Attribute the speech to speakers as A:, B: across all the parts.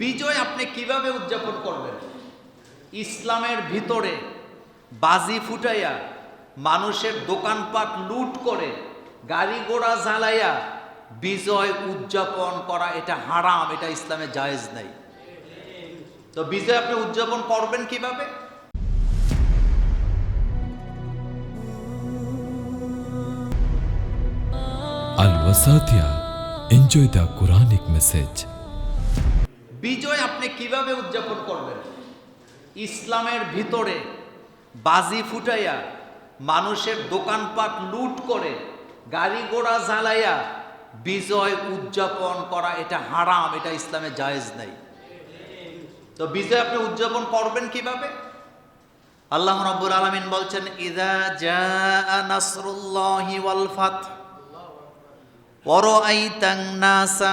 A: বিজয় আপনি কীভাবে উদযাপন করবেন ইসলামের ভিতরে বাজি ফুটাইয়া, মানুষের দোকানপাট লুট করে, গাড়ি ঘোড়া জ্বালাইয়া বিজয় উদযাপন করা এটা হারাম, এটা ইসলামে জায়েজ নাই তো বিজয় আপনি উদযাপন করবেন কীভাবে
B: Wasatia. Enjoy the Quranic message.
A: বিজয় আপনি কীভাবে উদযাপন করবেন? ইসলামের ভিতরে বাজি ফুটাইয়া মানুষের দোকানপাট লুট করে, গাড়ি ঘোড়া জ্বালাইয়া বিজয় উদযাপন করা এটা হারাম, এটা ইসলামে জায়েজ নাই। তো বিজয় আপনি উদযাপন করবেন কীভাবে? আল্লাহ রব্বুল আলামিন বলছেন, ইদা জা নাসরুল্লাহি ওয়াল ফাত ওয়ারাআইতান নাসা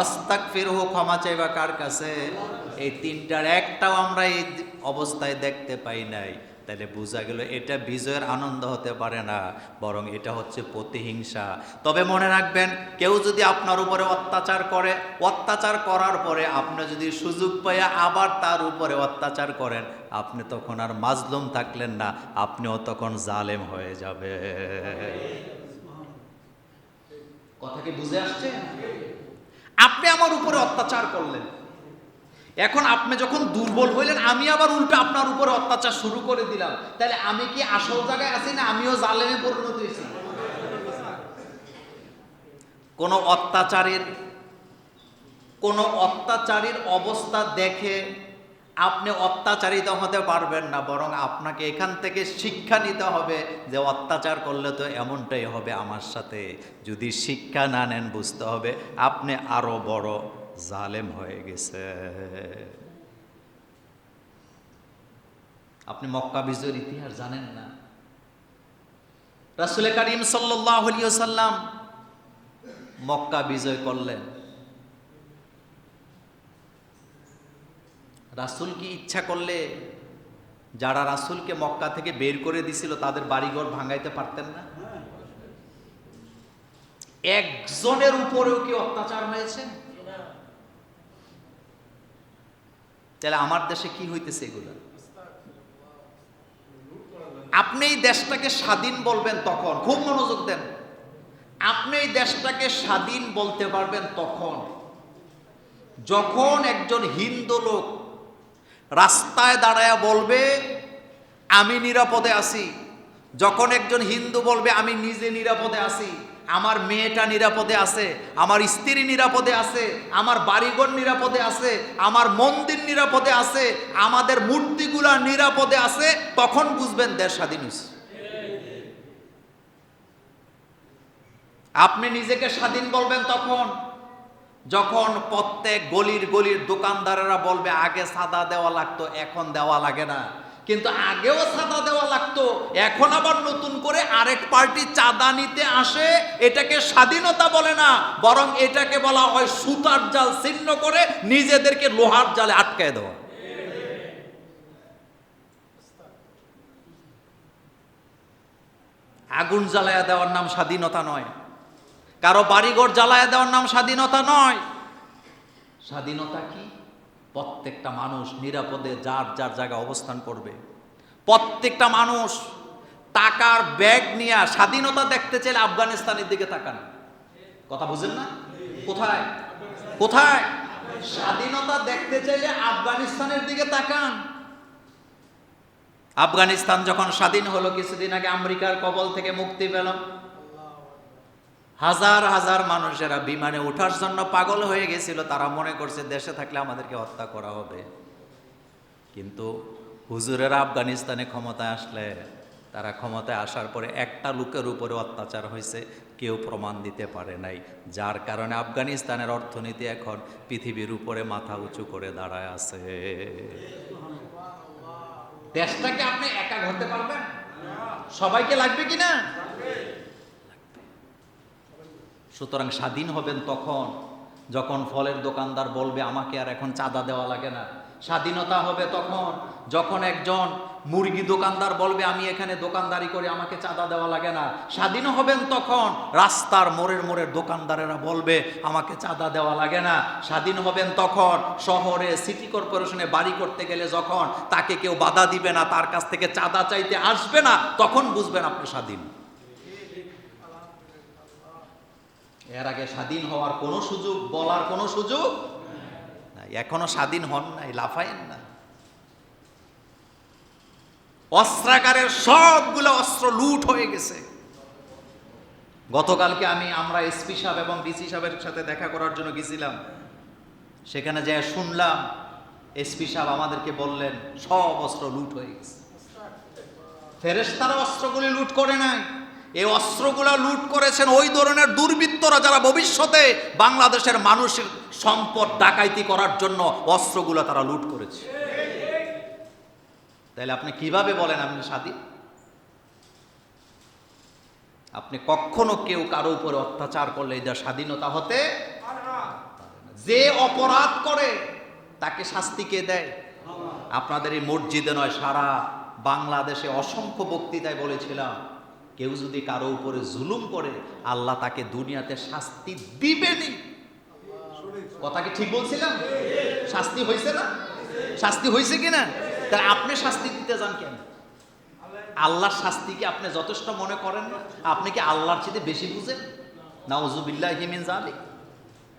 A: অস্তাক ফিরহু ক্ষমা চাইবা কার কাছে? এই তিনটার একটাও আমরা এই অবস্থায় দেখতে পাই নাই। তাহলে বোঝা গেল এটা বিজয়ের আনন্দ হতে পারে না, বরং এটা হচ্ছে প্রতিহিংসা। তবে মনে রাখবেন, কেউ যদি আপনার উপরে অত্যাচার করে, অত্যাচার করার পরে আপনি যদি সুযোগ পাইয়া আবার তার উপরে অত্যাচার করেন, আপনি তখন আর মাজলুম থাকলেন না, আপনিও তখন জালেম হয়ে যাবে কথা কি বুঝে আসছে? আপনি আমার উপরে অত্যাচার করলেন। এখন আপনি যখন দুর্বল হইলেন, আমি আবার উল্টো আপনার উপরে অত্যাচার শুরু করে দিলাম। তাহলে আমি কি আসল জায়গায় আছি না আমিও জালেমে পরিণত হয়েছি? কোন অত্যাচারের, কোন অত্যাচারীর অবস্থা দেখে আপনি অত্যাচারিত হতে পারবেন না, বরং আপনাকে এখান থেকে শিক্ষা নিতে হবে যে অত্যাচার করলে তো এমনটাই হবে আমার সাথে। যদি শিক্ষা না নেন, বুঝতে হবে আপনি আরও বড় জালেম হয়ে গেছে আপনি মক্কা বিজয়ের ইতিহাস জানেন না? রাসুল করিম সাল্লাম মক্কা বিজয় করলেন। রাসুল কি ইচ্ছা করলে যারা রাসুলকে মক্কা থেকে বের করে দিছিল তাদের বাড়িঘর ভাঙাইতে পারতেন না? একজনের উপরেও কি অত্যাচার হয়েছে? তাহলে আমার দেশে কি হইতেছে এগুলো? আপনি এই দেশটাকে স্বাধীন বলবেন তখন, খুব মনোযোগ দেন। আপনি এই দেশটাকে স্বাধীন বলতে পারবেন তখন। যখন একজন হিন্দু লোক রাস্তায় দাঁড়ায়া বলবে, আমি নিরাপদে আছি। যখন একজন হিন্দু বলবে, আমি নিজে নিরাপদে আছি। আমার মেয়েটা নিরাপদে আছে। আমার স্ত্রী নিরাপদে আছে। আমার বাড়িঘর নিরাপদে আছে। আমার মন্দির নিরাপদে আছে। আমাদের মূর্তিগুলা নিরাপদে আছে। তখন বুঝবেন দেশ স্বাধীন আপনি নিজেকে স্বাধীন বলবেন তখন। যখন প্রত্যেক গলির গলির দোকানদারেরা বলবে, আগে সাদা দেওয়া লাগতো, এখন দেওয়া লাগে না। কিন্তু আগেও সাদা দেওয়া লাগতো, এখন আবার নতুন করে আরেক পার্টি চাঁদা নিতে আসে, এটাকে স্বাধীনতা বলে না, বরং এটাকে বলা হয় সুতার জাল ছিন্ন করে নিজেদেরকে লোহার জালে আটকায় দেওয়া। আগুন জ্বালায়া দেওয়ার নাম স্বাধীনতা নয়। কারও বাড়িঘর জ্বালায় দেওয়ার নাম স্বাধীনতা নয়। স্বাধীনতা কি? প্রত্যেকটা মানুষ নিরাপদে যার যার জায়গায় অবস্থান করবে। প্রত্যেকটা মানুষ টাকার ব্যাগ নিয়ে স্বাধীনতা দেখতে চাইলে আফগানিস্তানের দিকে তাকান। কথা বুঝেন না? কোথায়? কোথায়? স্বাধীনতা দেখতে চাইলে আফগানিস্তানের দিকে তাকান। আফগানিস্তান যখন স্বাধীন হলো, কিছুদিন আগে আমেরিকার কবল থেকে মুক্তি পেল। হাজার হাজার মানুষেরা বিমানে ওঠার জন্য পাগল হয়ে গেছিল, তারা মনে করছে দেশে থাকলে আমাদেরকে হত্যা করা হবে। কিন্তু হুজুরেরা আফগানিস্তানে ক্ষমতায় আসলে, তারা ক্ষমতায় আসার পরে একটা লোকের উপরে অত্যাচার হয়েছে, কেউ প্রমাণ দিতে পারে নাই। যার কারণে আফগানিস্তানের অর্থনীতি এখন পৃথিবীর উপরে মাথা উঁচু করে দাঁড়ায় আছে। দেশটাকে আপনি একা ঘরতে পারবেন? সবাইকে লাগবে কি না? সুতরাং স্বাধীন হবেন তখন, যখন ফলের দোকানদার বলবে, আমাকে আর এখন চাঁদা দেওয়া লাগে না। স্বাধীনতা হবে তখন, যখন একজন মুরগি দোকানদার বলবে, আমি এখানে দোকানদারি করে আমাকে চাঁদা দেওয়া লাগে না। স্বাধীন হবেন তখন, রাস্তার মোড়ের মোড়ের দোকানদারেরা বলবে, আমাকে চাঁদা দেওয়া লাগে না। স্বাধীন হবেন তখন, শহরে সিটি কর্পোরেশনে বাড়ি করতে গেলে যখন তাকে কেউ বাধা দিবে না, তার কাছ থেকে চাঁদা চাইতে আসবে না, তখন বুঝবেন আপনি স্বাধীন। এর আগে স্বাধীন হওয়ার কোনো সুযোগ, বলার কোনো সুযোগ নাই। এখনও স্বাধীন হন নাই, লাফায়েন না। অস্ত্রাগারের সবগুলো অস্ত্র লুট হয়ে গেছে। গতকালকে আমি আমরা এসপি সাহেব এবং ডিসি সাহেবের সাথে দেখা করার জন্য গেছিলাম। সেখানে যে শুনলাম, এসপি সাহেব আমাদেরকে বললেন, সব অস্ত্র লুট হয়ে গেছে। ফেরেশতারা অস্ত্রগুলি লুট করে নাই। এই অস্ত্রগুলো লুট করেছেন ওই ধরনের দুর্বৃত্তরা যারা ভবিষ্যতে বাংলাদেশের মানুষের সম্পদ ডাকাইতি করার জন্য অস্ত্রগুলো তারা লুট করেছে তাহলে আপনি কীভাবে বলেন আপনি স্বাধীন আপনি কখনো কেউ কারও উপরে অত্যাচার করলে এটা স্বাধীনতা হতে। যে অপরাধ করে, তাকে শাস্তি কে দেয় আপনাদের এই মসজিদে নয়, সারা বাংলাদেশে অসংখ্য বক্তৃতায় বলেছিলাম কেউ যদি কারও উপরে জুলুম করে, আল্লাহ তাকে দুনিয়াতে শাস্তি দিবে নি কথা কি ঠিক বলছিলাম? শাস্তি হয়েছে না? শাস্তি হয়েছে কি না তাহলে আপনি শাস্তি দিতে যান কেন? আল্লাহর শাস্তি কি আপনি যথেষ্ট মনে করেন না? আপনি কি আল্লাহর চেয়ে বেশি বুঝেন? না ওজুবিল্লাহ হিমিন জালিক